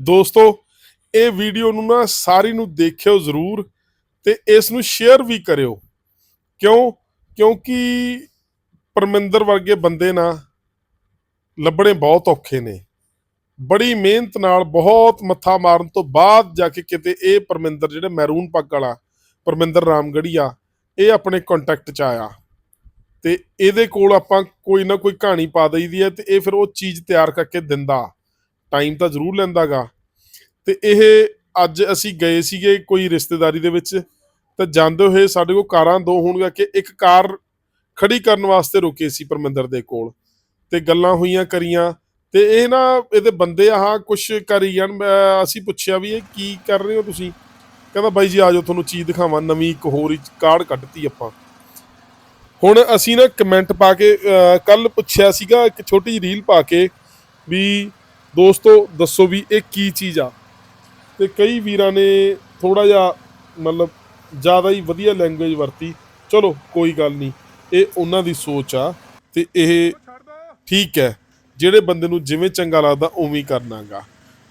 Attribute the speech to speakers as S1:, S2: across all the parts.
S1: ਦੋਸਤੋ, ਇਹ ਵੀਡੀਓ ਨੂੰ ਨਾ ਸਾਰੀ ਨੂੰ ਦੇਖਿਓ ਜ਼ਰੂਰ ਤੇ ਇਸ ਨੂੰ ਸ਼ੇਅਰ ਵੀ ਕਰਿਓ। ਕਿਉਂ? ਕਿਉਂਕਿ ਪਰਮਿੰਦਰ ਵਰਗੇ ਬੰਦੇ ਨਾ ਲੱਭਣੇ ਬਹੁਤ ਔਖੇ ਨੇ। ਬੜੀ ਮਿਹਨਤ ਨਾਲ, ਬਹੁਤ ਮੱਥਾ ਮਾਰਨ ਤੋਂ ਬਾਅਦ ਜਾ ਕੇ ਕਿਤੇ ਇਹ ਪਰਮਿੰਦਰ ਜਿਹੜੇ ਮੈਰੂਨ ਪੱਗ ਵਾਲਾ ਪਰਮਿੰਦਰ ਰਾਮਗੜੀਆ ਇਹ ਆਪਣੇ ਕੰਟੈਕਟ ਚ ਆਇਆ। ਤੇ ਇਹਦੇ ਕੋਲ ਆਪਾਂ ਕੋਈ ਨਾ ਕੋਈ ਕਹਾਣੀ ਪਾ ਦਈਦੀ ਹੈ ਤੇ ਇਹ ਫਿਰ ਉਹ ਚੀਜ਼ ਤਿਆਰ ਕਰਕੇ ਦਿੰਦਾ। ਟਾਈਮ ਤਾਂ ਜ਼ਰੂਰ ਲੈਂਦਾਗਾ। ਤੇ ਇਹ ਅੱਜ ਅਸੀਂ ਗਏ ਸੀਗੇ ਕੋਈ ਰਿਸ਼ਤੇਦਾਰੀ ਦੇ ਵਿੱਚ, ਤਾਂ ਜਾਂਦੇ ਹੋਏ ਸਾਡੇ ਕੋਲ ਕਾਰਾਂ ਦੋ ਹੋਣਗੀਆਂ ਕਿ ਇੱਕ ਕਾਰ ਖੜੀ ਕਰਨ ਵਾਸਤੇ ਰੁਕੇ ਸੀ ਪਰਮਿੰਦਰ ਦੇ ਕੋਲ। ਤੇ ਗੱਲਾਂ ਹੋਈਆਂ ਕਰੀਆਂ, ਤੇ ਇਹ ਨਾ ਇਹਦੇ ਬੰਦੇ ਆਹ ਕੁਛ ਕਰੀ ਜਾਣ। ਅਸੀਂ ਪੁੱਛਿਆ ਵੀ ਇਹ ਕੀ ਕਰ ਰਹੇ ਹੋ ਤੁਸੀਂ? ਕਹਿੰਦਾ ਬਾਈ ਜੀ, ਆਜੋ ਤੁਹਾਨੂੰ ਚੀਜ਼ ਦਿਖਾਵਾਂ, ਨਵੀਂ ਇੱਕ ਹੋਰ ਹੀ ਕਾਰਡ ਕੱਢਤੀ ਆਪਾਂ। ਹੁਣ ਅਸੀਂ ਨਾ ਕਮੈਂਟ ਪਾ ਕੇ ਕੱਲ ਪੁੱਛਿਆ ਸੀਗਾ, ਇੱਕ ਛੋਟੀ ਜਿਹੀ ਰੀਲ ਪਾ ਕੇ ਵੀ ਦੋਸਤੋ, ਦੱਸੋ ਵੀ ਇਹ ਕੀ ਚੀਜ਼ ਆ? ਤੇ ਕਈ ਵੀਰਾਂ ਨੇ ਥੋੜਾ ਜਿਹਾ, ਮਤਲਬ ਜ਼ਿਆਦਾ ਹੀ ਵਧੀਆ ਲੈਂਗੁਏਜ ਵਰਤੀ। ਚਲੋ, ਕੋਈ ਗੱਲ ਨਹੀਂ, ਇਹ ਉਹਨਾਂ ਦੀ ਸੋਚ ਆ ਤੇ ਇਹ ਠੀਕ ਹੈ, ਜਿਹੜੇ ਬੰਦੇ ਨੂੰ ਜਿਵੇਂ ਚੰਗਾ ਲੱਗਦਾ ਉਵੇਂ ਹੀ ਕਰਨਾਗਾ।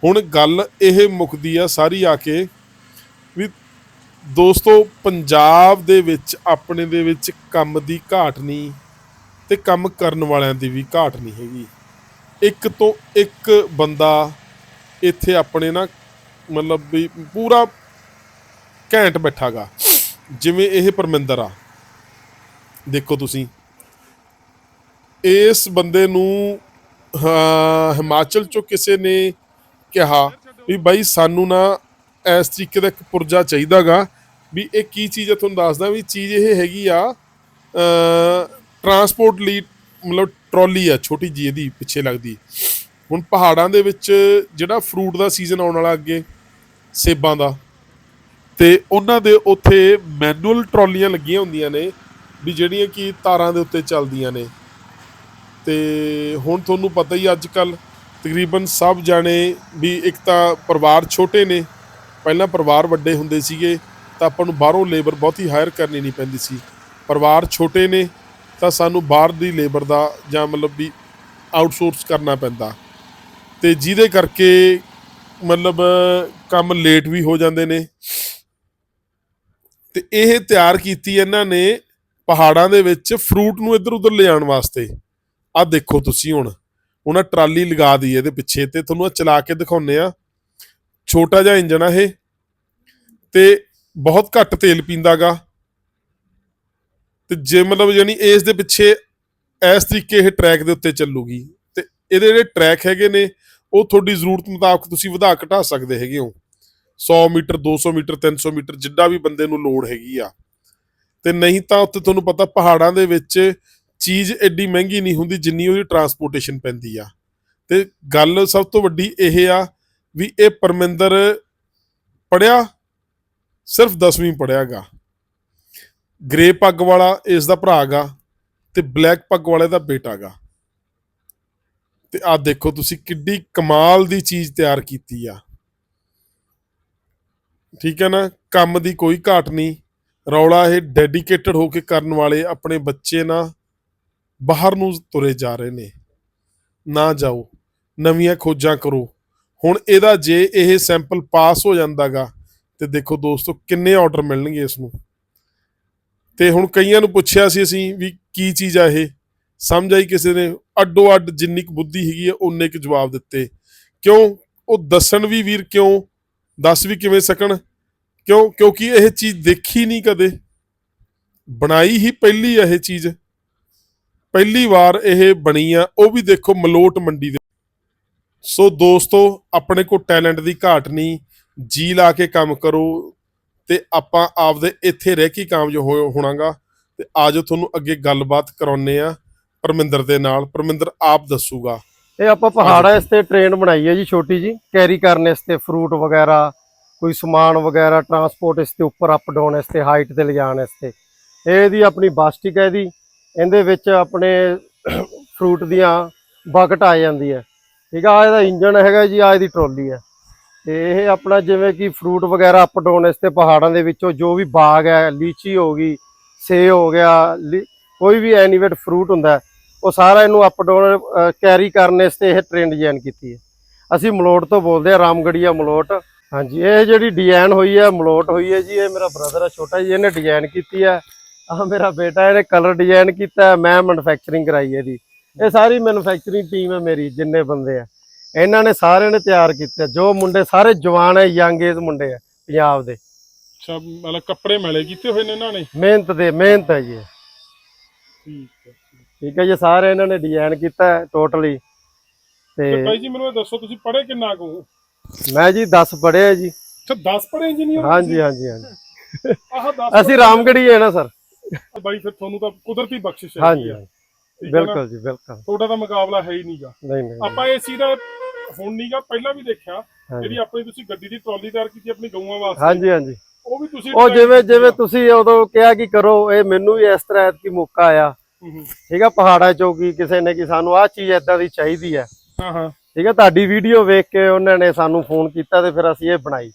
S1: ਹੁਣ ਗੱਲ ਇਹ ਮੁੱਕਦੀ ਆ ਸਾਰੀ ਆ ਕੇ ਵੀ ਦੋਸਤੋ, ਪੰਜਾਬ ਦੇ ਵਿੱਚ, ਆਪਣੇ ਦੇ ਵਿੱਚ ਕੰਮ ਦੀ ਘਾਟ ਨਹੀਂ ਤੇ ਕੰਮ ਕਰਨ ਵਾਲਿਆਂ ਦੀ ਵੀ ਘਾਟ ਨਹੀਂ ਹੈਗੀ। ਇੱਕ ਤੋਂ ਇੱਕ ਬੰਦਾ ਇੱਥੇ ਆਪਣੇ ਨਾ ਮਤਲਬ ਵੀ ਪੂਰਾ ਘੈਂਟ ਬੈਠਾਗਾ। ਜਿਵੇਂ ਇਹ ਪਰਮਿੰਦਰ ਆ। ਦੇਖੋ ਤੁਸੀਂ। ਇਸ ਬੰਦੇ ਨੂੰ ਹਿਮਾਚਲ ਚੋਂ ਕਿਸੇ ਨੇ ਕਿਹਾ ਵੀ ਬਾਈ ਸਾਨੂੰ ਨਾ ਇਸ ਤਰੀਕੇ ਦਾ ਇੱਕ ਪੁਰਜਾ ਚਾਹੀਦਾਗਾ ਵੀ ਇਹ ਕੀ ਚੀਜ਼ ਹੈ ਤੁਹਾਨੂੰ ਦੱਸਦਾ ਵੀ ਚੀਜ਼ ਇਹ ਹੈਗੀ ਆ ਟਰਾਂਸਪੋਰਟ ਲਈ ਮਤਲਬ ਟਰਾਲੀ ਆ, ਛੋਟੀ ਜੀ ਇਹਦੀ ਪਿੱਛੇ ਲੱਗਦੀ। ਹੁਣ ਪਹਾੜਾਂ ਦੇ ਵਿੱਚ ਜਿਹੜਾ ਫਰੂਟ ਦਾ ਸੀਜ਼ਨ ਆਉਣ ਵਾਲਾ ਅੱਗੇ, ਸੇਬਾਂ ਦਾ, ਤੇ ਉਹਨਾਂ ਦੇ ਉੱਥੇ ਮੈਨੂਅਲ ਟਰਾਲੀਆਂ ਲੱਗੀਆਂ ਹੁੰਦੀਆਂ ਨੇ, ਵੀ ਜਿਹੜੀਆਂ ਕਿ ਤਾਰਾਂ ਦੇ ਉੱਤੇ ਚੱਲਦੀਆਂ ਨੇ। ਤੇ ਹੁਣ ਤੁਹਾਨੂੰ ਪਤਾ ਹੀ ਅੱਜ ਕੱਲ ਤਕਰੀਬਨ ਸਭ ਜਾਣੇ ਵੀ ਇੱਕ ਤਾਂ ਪਰਿਵਾਰ ਛੋਟੇ ਨੇ, ਪਹਿਲਾਂ ਪਰਿਵਾਰ ਵੱਡੇ ਹੁੰਦੇ ਸੀਗੇ, ਤਾਂ ਆਪਾਂ ਨੂੰ ਬਾਹਰੋਂ ਲੇਬਰ ਬਹੁਤੀ ਹਾਇਰ ਕਰਨੀ ਨਹੀਂ ਪੈਂਦੀ ਸੀ। ਪਰਿਵਾਰ ਛੋਟੇ ਨੇ ਤਾਂ ਸਾਨੂੰ ਬਾਹਰ ਦੀ ਲੇਬਰ ਦਾ ਜਾਂ ਮਤਲਬ ਵੀ ਆਊਟਸੋਰਸ ਕਰਨਾ ਪੈਂਦਾ। ਤੇ ਜਿਹਦੇ ਕਰਕੇ ਮਤਲਬ ਕੰਮ ਲੇਟ ਵੀ ਹੋ ਜਾਂਦੇ ਨੇ। ਤੇ ਇਹ ਤਿਆਰ ਕੀਤੀ ਇਹਨਾਂ ਨੇ ਪਹਾੜਾਂ ਦੇ ਵਿੱਚ ਫਰੂਟ ਨੂੰ ਇੱਧਰ ਉੱਧਰ ਲਿਜਾਣ ਵਾਸਤੇ। ਆ ਦੇਖੋ ਤੁਸੀਂ ਹੁਣ ਉਹਨਾਂ ਟਰਾਲੀ ਲਗਾ ਦੀ ਇਹਦੇ ਪਿੱਛੇ ਤੇ, ਤੁਹਾਨੂੰ ਆਹ ਚਲਾ ਕੇ ਦਿਖਾਉਨੇ ਆ ਛੋਟਾ ਜਿਹਾ ਇੰਜਨ ਆ ਇਹ। ਤੇ ਬਹੁਤ ਘੱਟ ਤੇਲ ਪੀਂਦਾਗਾ ਤੇ ਜੇ ਮਤਲਬ ਯਾਨੀ ਇਸ ਦੇ ਪਿੱਛੇ ਇਸ ਤਰੀਕੇ ਇਹ ਟਰੈਕ ਦੇ ਉੱਤੇ ਚੱਲੂਗੀ, ਤੇ ਇਹਦੇ ਜਿਹੜੇ ਟਰੈਕ ਹੈਗੇ ਨੇ, ਉਹ ਤੁਹਾਡੀ ਜ਼ਰੂਰਤ ਮੁਤਾਬਕ ਤੁਸੀਂ ਵਧਾ ਘਟਾ ਸਕਦੇ ਹੈਗੇ ਹੋ। 100 ਮੀਟਰ 200 ਮੀਟਰ 300 ਮੀਟਰ ਜਿੱਡਾ ਵੀ ਬੰਦੇ ਨੂੰ ਲੋੜ ਹੈਗੀ ਆ। ਤੇ ਨਹੀਂ ਤਾਂ ਉੱਥੇ ਤੁਹਾਨੂੰ ਪਤਾ ਪਹਾੜਾਂ ਦੇ ਵਿੱਚ ਚੀਜ਼ ਐਡੀ ਮਹਿੰਗੀ ਨਹੀਂ ਹੁੰਦੀ ਜਿੰਨੀ ਉਹਦੀ ਟਰਾਂਸਪੋਰਟੇਸ਼ਨ ਪੈਂਦੀ ਆ। ਤੇ ਗੱਲ ਸਭ ਤੋਂ ਵੱਡੀ ਇਹ ਆ ਵੀ ਇਹ ਪਰਮਿੰਦਰ ਪੜਿਆ ਸਿਰਫ 10ਵੀਂ ਪੜਿਆਗਾ ਗ੍ਰੇ ਪੱਗ ਵਾਲਾ ਇਸ ਦਾ ਭਰਾ ਗਾ ਤੇ ਬਲੈਕ ਪੱਗ ਵਾਲੇ ਦਾ ਬੇਟਾ ਗਾ। ਤੇ ਆ ਦੇਖੋ ਤੁਸੀਂ ਕਿੱਡੀ ਕਮਾਲ ਦੀ ਚੀਜ਼ ਤਿਆਰ ਕੀਤੀ ਆ। ਠੀਕ ਹੈ ਨਾ? ਕੰਮ ਦੀ ਕੋਈ ਘਾਟ ਨਹੀਂ। ਰੌਲਾ ਇਹ ਡੈਡੀਕੇਟਡ ਹੋ ਕੇ ਕਰਨ ਵਾਲੇ ਆਪਣੇ ਬੱਚੇ ਨਾ ਬਾਹਰ ਨੂੰ ਤੁਰੇ ਜਾ ਰਹੇ ਨੇ। ਨਾ ਜਾਓ। ਨਵੀਆਂ ਖੋਜਾਂ ਕਰੋ। ਹੁਣ ਇਹਦਾ ਜੇ ਇਹ ਸੈਂਪਲ ਪਾਸ ਹੋ ਜਾਂਦਾਗਾ ਤੇ ਦੇਖੋ ਦੋਸਤੋ ਕਿੰਨੇ ਆਰਡਰ ਮਿਲਣਗੇ ਇਸ ਨੂੰ। ਤੇ ਹੁਣ ਕਈਆਂ ਨੂੰ ਪੁੱਛਿਆ ਸੀ ਅਸੀਂ ਵੀ ਕੀ ਚੀਜ਼ ਆ ਇਹ? ਸਮਝ ਆਈ ਕਿਸੇ ਨੇ? ਅੱਡੋ ਅੱਡ ਜਿੰਨੀ ਕੁ ਬੁੱਧੀ ਹੈਗੀ ਹੈ ਉਨੇ ਕੁ ਜਵਾਬ ਦਿੱਤੇ। ਕਿਉਂ? ਉਹ ਦੱਸਣ ਵੀ ਵੀਰ ਕਿਉਂ? ਦੱਸ ਵੀ ਕਿਵੇਂ ਸਕਣ? ਕਿਉਂ? ਕਿਉਂਕਿ ਇਹ ਚੀਜ਼ ਦੇਖੀ ਨਹੀਂ ਕਦੇ। ਬਣਾਈ ਹੀ ਪਹਿਲੀ ਇਹ ਚੀਜ਼। ਪਹਿਲੀ ਵਾਰ ਇਹ ਬਣੀ ਆ, ਉਹ ਵੀ ਦੇਖੋ ਮਲੋਟ ਮੰਡੀ ਦੇ। ਸੋ ਦੋਸਤੋ, ਆਪਣੇ ਕੋਲ ਟੈਲੈਂਟ ਦੀ ਘਾਟ ਨਹੀਂ। ਜੀ ਲਾ ਕੇ ਕੰਮ ਕਰੋ ਤੇ ਆਪਾਂ ਆਪਦੇ ਇੱਥੇ ਰਹਿ ਕੇ ਕਾਮਯਾਬ ਹੋ- ਹੋਣਾਗਾ ਤੇ ਆਜੋ ਤੁਹਾਨੂੰ ਅੱਗੇ ਗੱਲਬਾਤ ਕਰਾਉਨੇ ਆ ਪਰਮਿੰਦਰ ਦੇ ਨਾਲ। ਪਰਮਿੰਦਰ ਆਪ ਦੱਸੂਗਾ।
S2: ਇਹ ਆਪਾਂ ਪਹਾੜਾਂ ਇਸ ਤੇ ਟ੍ਰੇਨ ਬਣਾਈ ਹੈ ਜੀ ਛੋਟੀ ਜੀ। ਕੈਰੀ ਕਰਨ ਇਸ ਤੇ ਫਰੂਟ ਵਗੈਰਾ ਕੋਈ ਸਮਾਨ ਵਗੈਰਾ ਟਰਾਂਸਪੋਰਟ ਇਸ ਤੇ ਉੱਪਰ ਅਪ ਡਾਊਨ ਇਸ ਤੇ ਹਾਈਟ ਤੇ ਲਿਜਾਣ ਇਸ ਤੇ। ਇਹਦੀ ਆਪਣੀ ਬਾਸਟਿਕ ਹੈ ਇਹਦੀ ਇਹਦੇ ਵਿੱਚ ਆਪਣੇ ਫਰੂਟ ਦੀਆਂ ਬਕਟ ਆ ਜਾਂਦੀ ਹੈ। ਠੀਕ ਆ ਇਹਦਾ ਇੰਜਨ ਹੈਗਾ ਜੀ ਆ ਇਹਦੀ ਟਰੋਲੀ ਹੈ। ਇਹ ਆਪਣਾ ਜਿਵੇਂ ਕਿ ਫਰੂਟ ਵਗੈਰਾ ਅਪ ਡਾਊਨ ਇਸ ਤੇ ਪਹਾੜਾਂ ਦੇ ਵਿੱਚੋਂ ਜੋ ਵੀ ਬਾਗ ਹੈ, ਲੀਚੀ ਹੋ ਗਈ ਸੇ ਹੋ ਗਿਆ, ਲੀ- ਕੋਈ ਵੀ ਐਨੀਵੇਟ ਫਰੂਟ ਹੁੰਦਾ ਉਹ ਸਾਰਾ ਇਹਨੂੰ ਅਪ ਡਾਊਨ ਕੈਰੀ ਕਰਨ ਇਸ ਤੇ ਇਹ ਟ੍ਰੇਨ ਡਿਜ਼ਾਈਨ ਕੀਤੀ ਹੈ। ਅਸੀਂ ਮਲੋਟ ਤੋਂ ਬੋਲਦੇ ਆ ਰਾਮਗੜੀਆ ਮਲੋਟ। ਹਾਂਜੀ, ਇਹ ਜਿਹੜੀ ਡਿਜ਼ਾਈਨ ਹੋਈ ਹੈ, ਮਲੋਟ ਹੋਈ ਹੈ ਜੀ, ਇਹ ਮੇਰਾ ਬ੍ਰਦਰ ਹੈ, ਛੋਟਾ ਜੀ, ਇਹਨੇ ਡਿਜ਼ਾਈਨ ਕੀਤੀ ਹੈ। ਆ ਮੇਰਾ ਬੇਟਾ, ਇਹਨੇ ਕਲਰ ਡਿਜ਼ਾਈਨ ਕੀਤਾ ਮੈਂ ਮੈਨੂਫੈਕਚਰਿੰਗ ਕਰਾਈ ਹੈ ਇਹਦੀ। ਇਹ ਸਾਰੀ ਮੈਨੂਫੈਕਚਰਿੰਗ ਟੀਮ ਹੈ ਮੇਰੀ, ਜਿੰਨੇ ਬੰਦੇ ਆ। ਇਹਨਾਂ ਨੇ ਸਾਰਿਆਂ ਨੇ ਤਿਆਰ ਕੀਤਾ ਜੋ ਮੁੰਡੇ ਸਾਰੇ ਜਵਾਨ ਹੈ ਯੰਗ ਏਜ ਮੁੰਡੇ ਆ ਪੰਜਾਬ ਦੇ।
S3: ਅੱਛਾ ਮਤਲਬ ਕੱਪੜੇ ਮੈਲੇ ਕੀਤੇ ਹੋਏ ਨੇ ਇਹਨਾਂ ਨੇ?
S2: ਮਿਹਨਤ ਦੇ ਮਿਹਨਤ ਹੈ ਜੀ।
S3: ਠੀਕ ਹੈ
S2: ਠੀਕ ਹੈ। ਜੀ ਸਾਰੇ ਇਹਨਾਂ ਨੇ ਡਿਜ਼ਾਈਨ ਕੀਤਾ ਹੈ ਟੋਟਲੀ।
S3: ਤੇ ਭਾਈ ਜੀ ਮੈਨੂੰ ਇਹ ਦੱਸੋ ਤੁਸੀਂ ਪੜ੍ਹੇ ਕਿੰਨਾ ਕੁ?
S2: ਮੈਂ ਜੀ 10 ਪੜ੍ਹਿਆ ਜੀ।
S3: ਅੱਛਾ 10 ਪੜ੍ਹੇ ਇੰਜੀਨੀਅਰ
S2: ਹਾਂਜੀ ਹਾਂਜੀ ਹਾਂਜੀ।
S3: ਆਹ 10
S2: ਅਸੀਂ ਰਾਮਗੜ੍ਹੀ ਹੈ ਨਾ ਸਰ।
S3: ਬਾਈ ਫਿਰ ਤੁਹਾਨੂੰ ਤਾਂ ਕੁਦਰਤੀ ਬਖਸ਼ਿਸ਼ ਹੈ
S2: ਹਾਂਜੀ? ਬਿਲਕੁਲ ਜੀ ਬਿਲਕੁਲ।
S3: ਤੁਹਾਡਾ ਤਾਂ ਮੁਕਾਬਲਾ ਹੈ ਹੀ ਨਹੀਂਗਾ
S2: ਨਹੀਂ ਨਹੀਂ
S3: ਆਪਾਂ ਏਸੀ ਦਾ ਹੁਣ ਨਹੀਂਗਾ ਪਹਿਲਾਂ ਵੀ ਦੇਖਿਆ ਜਿਹੜੀ ਆਪਣੀ ਤੁਸੀਂ ਗੱਡੀ ਦੀ ਟਰਾਲੀ ਤਿਆਰ ਕੀਤੀ ਆਪਣੀ ਗਊਆਂ ਵਾਸਤੇ।
S2: ਹਾਂਜੀ ਹਾਂਜੀ।
S3: ਉਹ ਵੀ ਤੁਸੀਂ
S2: ਉਹ ਜਿਵੇਂ ਜਿਵੇਂ
S3: ਆ।
S2: ਤੁਸੀਂ ਉਦੋਂ ਕਿਹਾ ਕਿ ਕਰੋ ਇਹ ਮੈਨੂੰ ਵੀ ਇਸ ਤਰ੍ਹਾਂ ਐਤਕੀ ਮੌਕਾ ਆਇਆ। ਠੀਕ ਹੈ ਪਹਾੜਾਂ ਚੋਂ ਕੀ ਕਿਸੇ ਨੇ ਕਿ ਸਾਨੂੰ ਆਹ ਚੀਜ਼ ਏਦਾਂ ਦੀ ਚਾਹੀਦੀ ਹੈ।
S3: ਹਾਂ ਹਾਂ।
S2: ਠੀਕ ਹੈ ਤੁਹਾਡੀ ਵੀਡੀਓ ਵੇਖ ਕੇ ਉਹਨਾਂ ਨੇ ਸਾਨੂੰ ਫੋਨ ਕੀਤਾ ਤੇ ਫਿਰ ਅਸੀਂ ਇਹ ਬਣਾਈ।